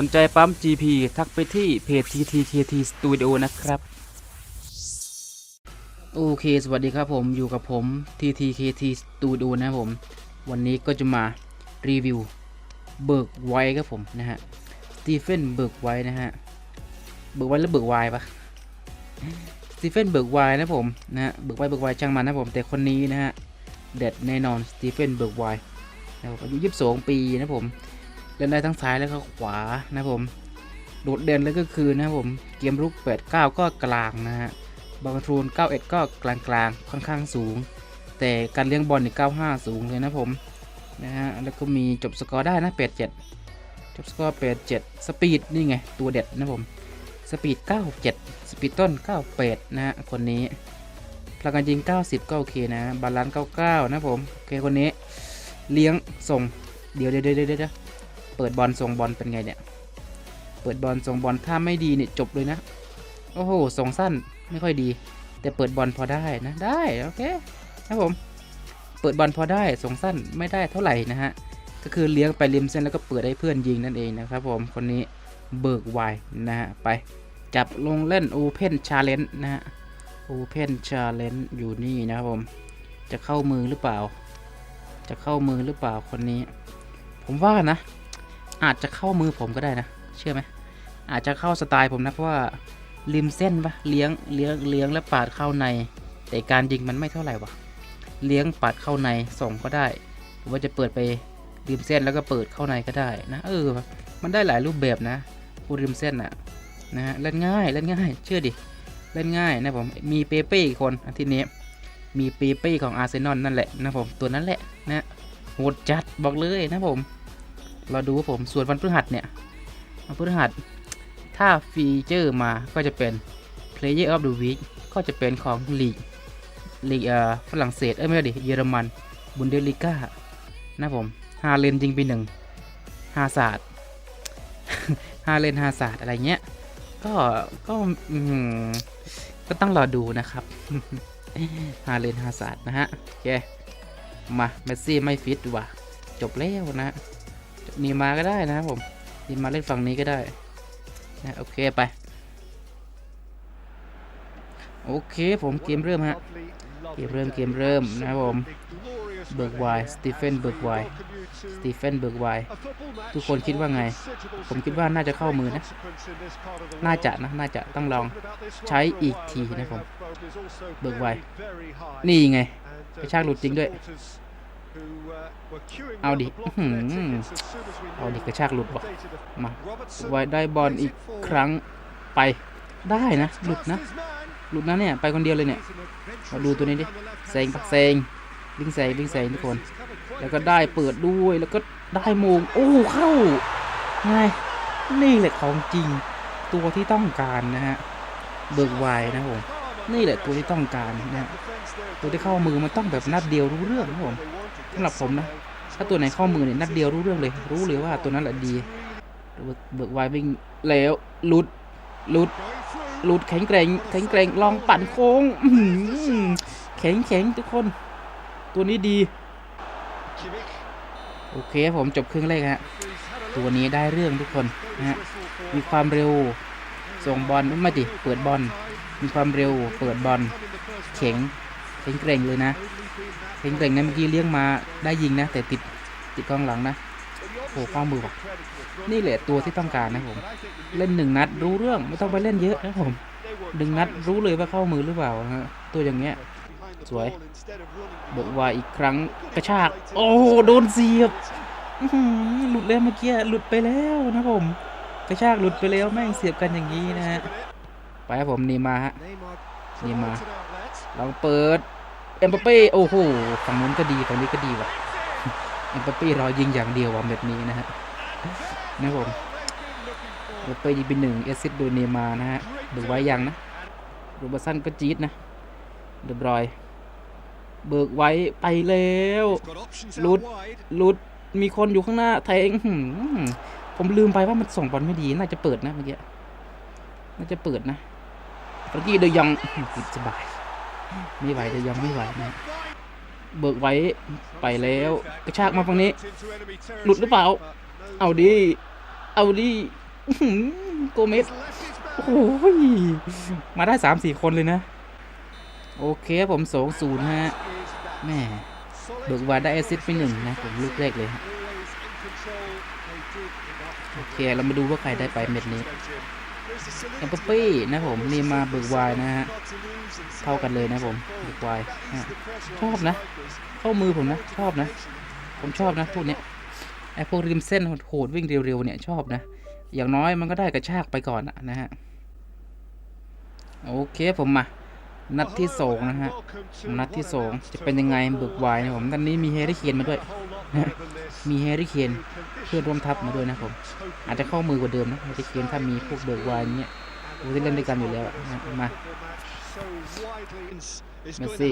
สนใจปั๊ม GP ทักไปที่เพจ TTKT Studio นะครับ โอเคสวัสดีครับผมอยู่กับผม TTKT Studio นะครับผม วันนี้ก็จะมารีวิวเบิกไวครับผมนะฮะสตีเฟนเบิกไวนะฮะ เบิกไวหรือเบิกไวปะสตีเฟนเบิกไวนะผมนะฮะเบิกไวเบิกไวช่างมันนะผมแต่คนนี้นะฮะเด็ดแน่นอนสตีเฟนเบิกไวนะครับอายุ 22 ปีนะผม เล่นได้ทั้งซ้ายและก็ขวานะผมโดดเด่นเลยก็คือนะผมเกมรุก89 ก็กลางนะฮะบอลทรูน91 ก็กลางกลางค่อนข้างสูง แต่การเลี้ยงบอลนี่95 สูงเลยนะผมนะฮะแล้วก็มีจบสกอร์ได้นะ 87 จบสกอร์ 87 สปีดนี่ไง ตัวเด็ดนะผมสปีด 97 สปีดต้น 98 นะฮะคนนี้พลังการยิง 90 ก็โอเคนะบาลานซ์99 นะผมโอเคคนนี้เลี้ยงส่งเดี๋ยวเดี๋ยวเดี๋ยวเดี๋ยว เปิดบอลส่งบอลเป็นไงเนี่ย เปิดบอลส่งบอลถ้าไม่ดีเนี่ยจบเลยนะ โอ้โหส่งสั้นไม่ค่อยดี แต่เปิดบอลพอได้นะ ได้โอเคครับผม เปิดบอลพอได้ส่งสั้นไม่ได้เท่าไหร่นะฮะ ก็คือเลี้ยงไปริมเส้นแล้วก็เปิดให้เพื่อนยิงนั่นเองนะครับผม คนนี้เบิกไวนะฮะไปจับลงเล่น Open Challenge นะฮะ Open Challenge อยู่นี่นะครับผม จะเข้ามือหรือเปล่า จะเข้ามือหรือเปล่าคนนี้ ผมว่านะ อาจจะเข้ามือผมก็ได้นะ เชื่อไหมอาจจะเข้าสไตล์ผมนะเพราะว่าริมเส้นปะเลี้ยงเลี้ยงเลี้ยงแล้วปาดเข้าใน แต่การยิงมันไม่เท่าไหร่วะเลี้ยงปาดเข้าในส่งก็ได้ หรือว่าจะเปิดไปริมเส้นแล้วก็เปิดเข้าในก็ได้นะเออ มันได้หลายรูปแบบนะพูดริมเส้นอะนะฮะเล่นง่ายเล่นง่าย เชื่อดิเล่นง่ายนะผมมีเปเป้อีกคนอาทิตย์นี้มีเปเป้ของอาร์เซนอลนั่นแหละนะผมตัวนั้นแหละนะโหดจัดบอกเลยนะผม เราดูว่าผมส่วนวันพฤหัสเนี่ยวันพฤหัสถ้าฟีเจอร์มาก็จะเป็น Player of the Week ก็จะเป็นของลีกลีกเอ่อฝรั่งเศสเอ้ยไม่ใช่ดิเยอรมันบุนเดลิก้านะผมฮาเลนยิงไปหนึ่งฮาศาสตร์ฮาเลนฮาศาสตร์อะไรเงี้ยก็ก็ก็ต้องรอดูนะครับฮาเลนฮาศาสตร์นะฮะโอเคมาเมสซี่ไม่ฟิตว่ะจบแล้วนะ นีมาก็ได้นะครับผมนีมาเล่นฝั่งนี้ก็ได้นะโอเคไป โอเคผมเกมเริ่มฮะ เกมเริ่มเกมเริ่มนะครับผม เบิร์กไวสตีเฟนเบิร์กไวสตีเฟนเบิร์กไวทุกคนคิดว่าไง ผมคิดว่าน่าจะเข้ามือนะ น่าจะนะ น่าจะต้องลองใช้อีกทีนะผม เบิร์กไวนี่ไงกระชากหลุดจริงด้วย เอาดิอื้อหือเอาดิกระชากหลุดว่ะมาไว้ได้บอลอีกครั้งไปได้นะ หลุดนะ หลุดนะเนี่ย ไปคนเดียวเลยเนี่ย มาดูตัวนี้ดิเซงปักเซงวิ่งเซงวิ่งเซงทุกคน แล้วก็ได้เปิดด้วยแล้วก็ได้โมงโอ้เข้าไงนี่แหละของจริง ตัวที่ต้องการนะฮะ เบิกไวนะผมนี่แหละตัวที่ต้องการนะฮะตัวที่เข้ามือมันต้องแบบนัดเดียวรู้เรื่องนะผม สำหรับผมนะ ถ้าตัวไหนเข้ามือเนี่ยนัดเดียวรู้เรื่องเลย รู้เลยว่าตัวนั้นแหละดีเบิกเบิกไววิ่งแล้วลุดลุดลุดแข็งแกร่งแข็งแกร่งลองปั่นโค้งแข็งแข็งทุกคน ตัวนี้ดี โอเคผมจบครึ่งแรกฮะตัวนี้ได้เรื่องทุกคนนะฮะมีความเร็วส่งบอลไม่ดิเปิดบอลมีความเร็วเปิดบอลแข็ง แข็งแกร่งเลยนะแข็งแกร่งนะเมื่อกี้เลี้ยงมาได้ยิงนะ แต่ติดติดกองหลังนะโอ้ข้อมือว่ะนี่แหละตัวที่ต้องการนะผม เล่นหนึ่งนัดรู้เรื่องไม่ต้องไปเล่นเยอะนะผมหนึ่งนัดรู้เลยว่าเข้ามือหรือเปล่าฮะตัวอย่างเงี้ยสวยเบิกวายอีกครั้งกระชาก โอ้โดนเสียบหลุดแล้วเมื่อกี้หลุดไปแล้วนะผมกระชากหลุดไปแล้วแม่งเสียบกันอย่างนี้นะฮะไปครับผมนีมาฮะนี่มาลองเปิด อ็มบัปเป้โอ้โหฝั่งนู้นก็ดีฝั่งนี้ก็ดีว่ะเอ็มบัปเป้รอยิงอย่างเดียวว่ะแบบนี้นะฮะนะครับผมเอ็มบัปเป้ยิงเป็นหนึ่งเอซิดโดเนมานะฮะดูไว้ยังนะโรบสันก็จี๊ดนะเดบรอย เบิกไว้ไปแล้วลุดลุดมีคนอยู่ข้างหน้าแทงอื้อหือผมลืมไปว่ามันส่งบอลไม่ดี น่าจะเปิดนะเมื่อกี้ น่าจะเปิดนะเมื่อกี้เดยองสบาย ไม่ไหวเดยองไม่ไหวนะเบิกไว้ไปแล้ว กระชากมาฝั่งนี้ หลุดหรือเปล่า เอาดิ เอาดิโกเมสโอ้โหมาได้สามสี่คนเลยนะ โอเคผมสองศูนย์ฮะแม่เบิกวาได้แอซิสไปหนึ่งนะผมลูกแรกเลยฮะโอเค เรามาดูว่าใครได้ไปเม็ดนี้ แอมเปเป้นะผมนี่มาเบิกวายนะฮะเท่ากันเลยนะผมเบิกวายชอบนะ เข้ามือผมนะ ชอบนะ ผมชอบนะพวกเนี้ยไอพวกริมเส้นโหดวิ่งเร็วๆเนี่ยชอบนะ อย่างน้อยมันก็ได้กระชากไปก่อนนะฮะ โอเคผมมา นัดที่สองนะฮะ นัดที่สองจะเป็นยังไงเบิกวายนะผมตอนนี้มีแฮร์รี่เคนมาด้วย มีแฮร์รี่เคนเพื่อนร่วมทัพมาด้วยนะผม อาจจะเข้ามือกว่าเดิมนะแฮร์รี่เคนถ้ามีพวกเบิกวายเงี้ยโอ้ที่เล่นด้วยกันอยู่แล้วนะมา Messi. Messi.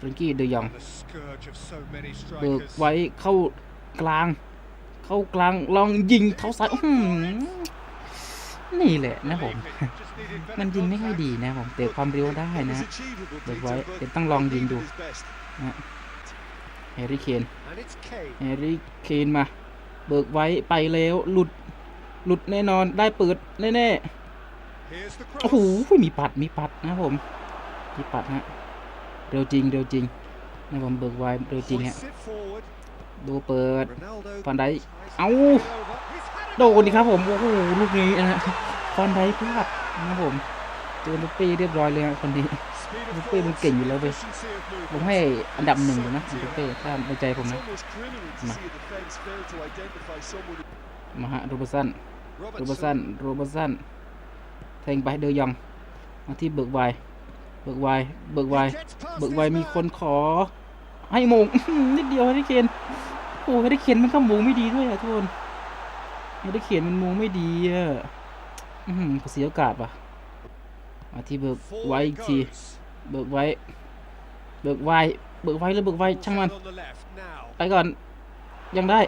ฟริงกี้เดยองเบิกไว้เข้ากลาง เข้ากลางลองยิงเท้าซ้ายอื้อ นี่แหละนะผม มันยิงไม่ค่อยดีนะผมเตะความเร็วได้นะเบิกไว้เดี๋ยวต้องลองยิงดูแฮร์รี่เคนแฮร์รี่เคนมา เบิกไว้ไปแล้วหลุดหลุดแน่นอนได้เปิดแน่ๆโอ้โหมีปัดมีปัดนะผมมีปัดฮะเร็วจริงเร็วจริงนะผมเบิกไว้เร็วจริงฮะดูเปิดฟันไดเอ้า โดนดิครับผม โอ้โห ลูกนี้นะฟันไดพลาดนะครับผมเจอลูกปี้เรียบร้อยเลยฮะคนนี้ลูกเป้มันเก่งอยู่แล้วเว้ยผมให้อันดับหนึ่งเลยนะลูกเป้ถ้าในใจผมนะ มามาฮะโรเบอร์สันโรเบอร์สันโรเบอร์สันแทงไปเดยองมาที่เบิกไวเบิกไวเบิกไวเบิกไวมีคนขอ ให้มงนิดเดียวให้ได้เคนโอ้ให้ได้เคนมันก็มงไม่ดีด้วยอะทุกคน ให้ได้เคนมันโมงไม่ดีอะอื้อหือเสียโอกาสว่ะมาที่เบิกไว้อีกที เบิกไว้ เบิกไวเบิกไว้หรือเบิกไวช่างมัน ไปก่อน ยังได้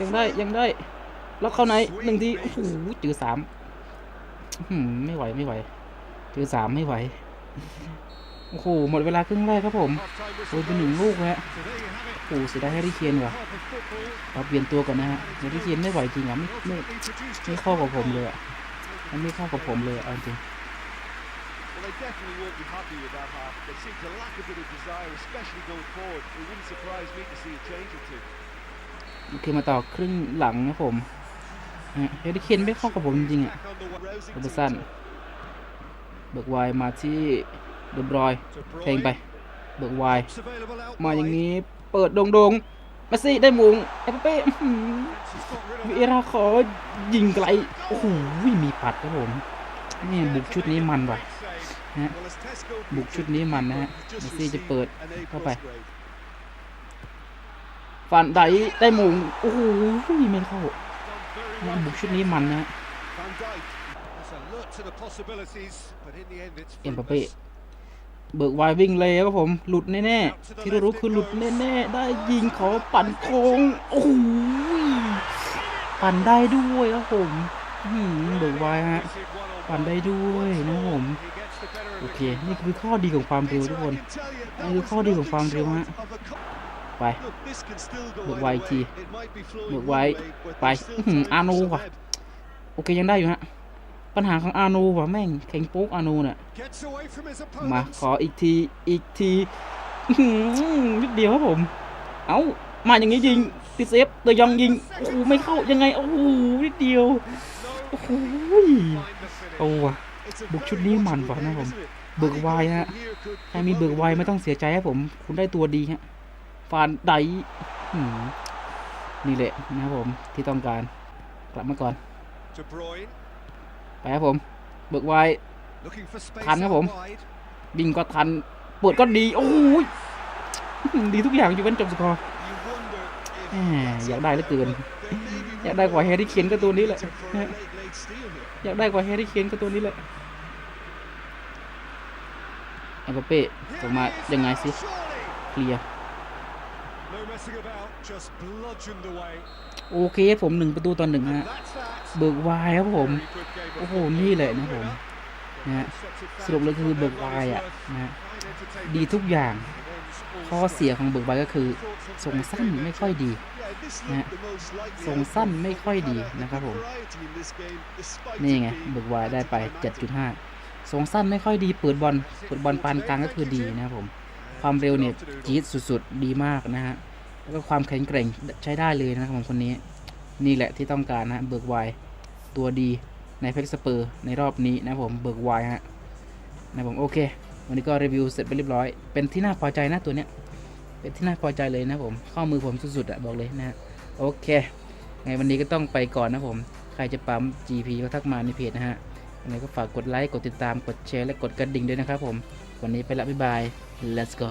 ยังได้ ยังได้แล้วเข้าในหนึ่งที โอ้โหเจอสามอื้อหือไม่ไหว ไม่ไหวเจอสามไม่ไหว โอ้โหหมดเวลาครึ่งแรกครับผมโอ้ยเป็นหนึ่งลูกแล้วโอ้โหเสียดายแฮร์รี่เคนว่ะเราเปลี่ยนตัวก่อนนะฮะแฮร์รี่เคนไม่ไหวจริงอะไม่ไม่ไม่เข้ากับผมเลยอะมันไม่เข้ากับผมเลยเอาจริง Well, they definitely won't be happy with that half. They seem to lack a bit of desire, especially going forward. It wouldn't surprise me to see a change or two. โอเคมาต่อครึ่งหลังนะผมฮะแฮร์รี่เคนไม่เข้ากับผมจริงๆอะ Back on the way. โรเบอร์สันเบิกไวมาที่ เดบรอย To เพลงไป Bruyne. เบิกไว It's available out มาอย่าง wide. นี้เปิดโดงๆเมสซี่ได้มุงเอเปเป้อื้อหือ She's got rid of วี it. เอราขอยิงไกลโอ้โหมีปัดครับผมนี่บุกชุดนี้มันว่ะ Great save. Yeah. Well, as Tesco บุกชุดนี้มันนะฮะ just เมสซี่จะเปิด received an A เข้าไป plus grade. ฟันไดได้มุงโอ้โหไม่เข้า Done very เนี่ย well บุก to ชุดนี้มันนะฮะ Van Dijk. That's alert to the possibilities, but in the end it's เอ็มบัปเป้ fruitless. เบิกไววิ่งเลยครับผม หลุดแน่ๆที่รู้คือหลุดแน่ๆ ได้ยิงขอปั่นโค้งโอ้โหปั่นได้ด้วยครับผมอื้อหือเบิกไวฮะปั่นได้ด้วยนะครับผมโอเค นี่คือข้อดีของความเร็วทุกคนนี่คือข้อดีของความเร็วฮะไปเบิกไวทีเบิกไวไปอื้อาโน่ว่ะโอเคยังได้อยู่ฮะ ปัญหาของอาโนว่ะแม่งแข็งโป๊กอาโนเนี่ย Gets away from his มา opponents. ขออีกทีอีกทีอื้อหือนิดเดียวครับผม เอ้ามาอย่างนี้ยิงติดเซฟเดยองยิงโอ้โหไม่เข้ายังไงโอ้โหนิดเดียวโอ้โห Find the finish. เอาว่ะ It's a บุกชุด very นี้ lucky มันว่ะ break, นะผม isn't it? เบิก I think ไว anyone ฮะ here could ถ้ามีเบิกไวไม่ต้องเสียใจครับผม คุณได้ตัวดีฮะฟานไดอื้อหือนี่แหละนะครับผมที่ต้องการกลับมาก่อน De Bruyne ไปครับผมเบิกไว looking for space ทันครับ out ผม wide. วิ่งก็ทันปวดก็ดีโอ้ยอื้อหือดีทุกอย่างอยู่เป็นจบสกอร์ You wonder if แหม that's อยากได้เหลือเกิน There may be อยากได้กว่าแฮร์รี่เคนก็ตัวนี้แหละ waiting for a late, late steal here. อยากได้กว่าแฮร์รี่เคนก็ตัวนี้แหละเอ็มบัปเป้ส่งมายังไงสิ Surely. เคลียร์ โอเคผมหนึ่งประตูตอนหนึ่งฮะเบิกวายครับผม โอ้โห นี่เลยนะผมนะสรุปเลยคือเบิกวายอะนะดีทุกอย่าง ข้อเสียของเบิกวายก็คือทรงสั้นไม่ค่อยดีนะทรงสั้นไม่ค่อยดีนะครับผม นี่ไงเบิกวายได้ไป 7.5 ทรงสั้นไม่ค่อยดีเปิดบอลเปิดบอลปานกลางก็คือดีนะครับผม ความเร็วเนี่ยจี๊ดสุดๆ ดีมากนะฮะ แล้วก็ความแข็งแกร่งใช้ได้เลยนะครับผมคนนี้ นี่แหละที่ต้องการนะเบิกไวตัวดีในเพ็กสเปอร์ในรอบนี้นะครับผมเบิกไวฮะนะครับผมโอเค วันนี้ก็รีวิวเสร็จไปเรียบร้อย เป็นที่น่าพอใจนะตัวเนี้ยเป็นที่น่าพอใจเลยนะผมข้อมือผมสุดๆอะบอกเลยนะฮะโอเคไงวันนี้ก็ต้องไปก่อนนะผม ใครจะปั๊ม GP ก็ทักมาในเพจนะฮะยังไงก็ฝากกดไลค์ กดติดตาม กดแชร์ และกดกระดิ่งด้วยนะครับผม วันนี้ไปละบ๊ายบาย let's go